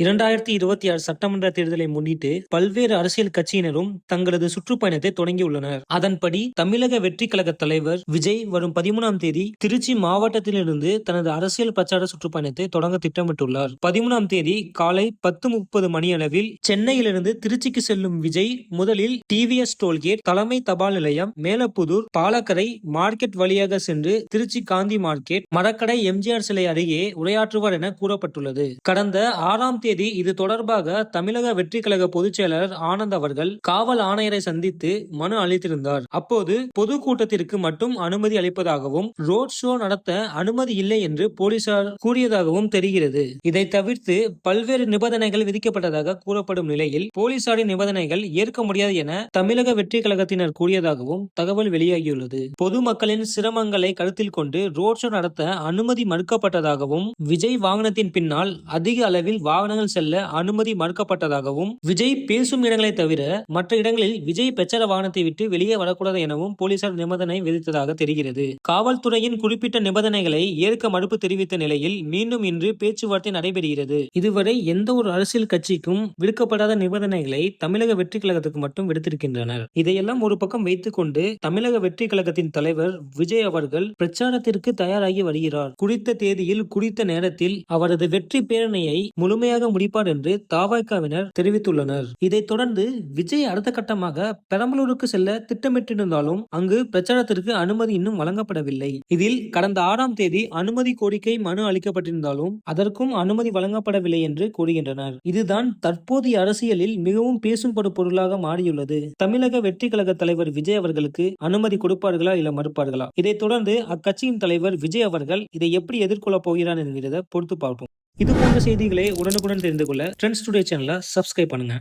இரண்டாயிரத்தி இருபத்தி ஆறு சட்டமன்ற தேர்தலை முன்னிட்டு பல்வேறு அரசியல் கட்சியினரும் தங்களது சுற்றுப்பயணத்தை தொடங்கியுள்ளனர். அதன்படி தமிழக வெற்றி கழக தலைவர் விஜய் வரும் பதிமூணாம் தேதி திருச்சி மாவட்டத்திலிருந்து தனது அரசியல் பிரச்சார சுற்றுப்பயணத்தை தொடங்க திட்டமிட்டுள்ளார். பதிமூணாம் தேதி காலை பத்து முப்பது மணியளவில் சென்னையிலிருந்து திருச்சிக்கு செல்லும் விஜய் முதலில் டிவிஎஸ் டோல்கேட் தலைமை தபால் நிலையம் மேலப்புதூர் பாலக்கரை மார்க்கெட் வழியாக சென்று திருச்சி காந்தி மார்க்கெட் மரக்கடை எம்ஜிஆர் சிலை அருகே உரையாற்றுவார் என கூறப்பட்டுள்ளது. கடந்த ஆறாம் தேதி இது தொடர்பாக தமிழக வெற்றி கழக பொதுச் ஆனந்த் அவர்கள் காவல் ஆணையரை சந்தித்து மனு அளித்திருந்தார். அப்போது பொதுக்கூட்டத்திற்கு மட்டும் அனுமதி அளிப்பதாகவும் ரோட் ஷோ நடத்த அனுமதி இல்லை என்று போலீசார் கூறியதாகவும் தெரிகிறது. இதை தவிர்த்து பல்வேறு நிபந்தனைகள் விதிக்கப்பட்டதாக கூறப்படும் நிலையில் போலீசாரின் நிபந்தனைகள் ஏற்க முடியாது என தமிழக வெற்றி கழகத்தினர் கூறியதாகவும் தகவல் வெளியாகியுள்ளது. பொதுமக்களின் சிரமங்களை கருத்தில் கொண்டு ரோட் ஷோ நடத்த அனுமதி மறுக்கப்பட்டதாகவும் விஜய் வாகனத்தின் பின்னால் அதிக அளவில் வாகன வாகனங்கள் செல்ல அனுமதி மறுக்கப்பட்டதாகவும் விஜய் பேசும் இடங்களை தவிர மற்ற இடங்களில் விஜய் பிரச்சார வாகனத்தை விட்டு வெளியே வரக்கூடாது எனவும் போலீசார் நிபந்தனை விதித்ததாக தெரிகிறது. காவல்துறையின் குறிப்பிட்ட நிபந்தனைகளை ஏற்க மறுப்பு தெரிவித்த நிலையில் மீண்டும் இன்று பேச்சுவார்த்தை நடைபெறுகிறது. இதுவரை எந்த ஒரு அரசியல் கட்சிக்கும் விடுக்கப்படாத நிபந்தனைகளை தமிழக வெற்றி கழகத்துக்கு மட்டும் விடுத்திருக்கின்றனர். இதையெல்லாம் ஒரு பக்கம் வைத்துக் கொண்டு தமிழக வெற்றி கழகத்தின் தலைவர் விஜய் அவர்கள் பிரச்சாரத்திற்கு தயாராகி வருகிறார். குறித்த தேதியில் குறித்த நேரத்தில் அவரது வெற்றி பேரணியை முழுமையாக முடிப்பார் என்று தாவாய்க்காவினர் தெரிவித்துள்ளனர். இதைத் தொடர்ந்து விஜய் அடுத்த கட்டமாக பெரம்பலூருக்கு செல்ல திட்டமிட்டிருந்தாலும் அங்கு பிரச்சாரத்திற்கு அனுமதி இன்னும் வழங்கப்படவில்லை. இதில் கடந்த ஆறாம் தேதி அனுமதி கோரிக்கை மனு அளிக்கப்பட்டிருந்தாலும் அதற்கும் அனுமதி வழங்கப்படவில்லை என்று கூறுகின்றனர். இதுதான் தற்போதைய அரசியலில் மிகவும் பேசும்படு பொருளாக மாறியுள்ளது. தமிழக வெற்றி கழக தலைவர் விஜய் அவர்களுக்கு அனுமதி கொடுப்பார்களா இல்ல மறுப்பார்களா? இதைத் தொடர்ந்து அக்கட்சியின் தலைவர் விஜய் அவர்கள் இதை எப்படி எதிர்கொள்ளப் போகிறார் என்கிறத பொறுத்து பார்ப்போம். இது போன்ற செய்திகளை உடனுக்குடன் தெரிந்து கொள்ள ட்ரெண்ட்ஸ் டுடே சேனலை சப்ஸ்கிரைப் பண்ணுங்க.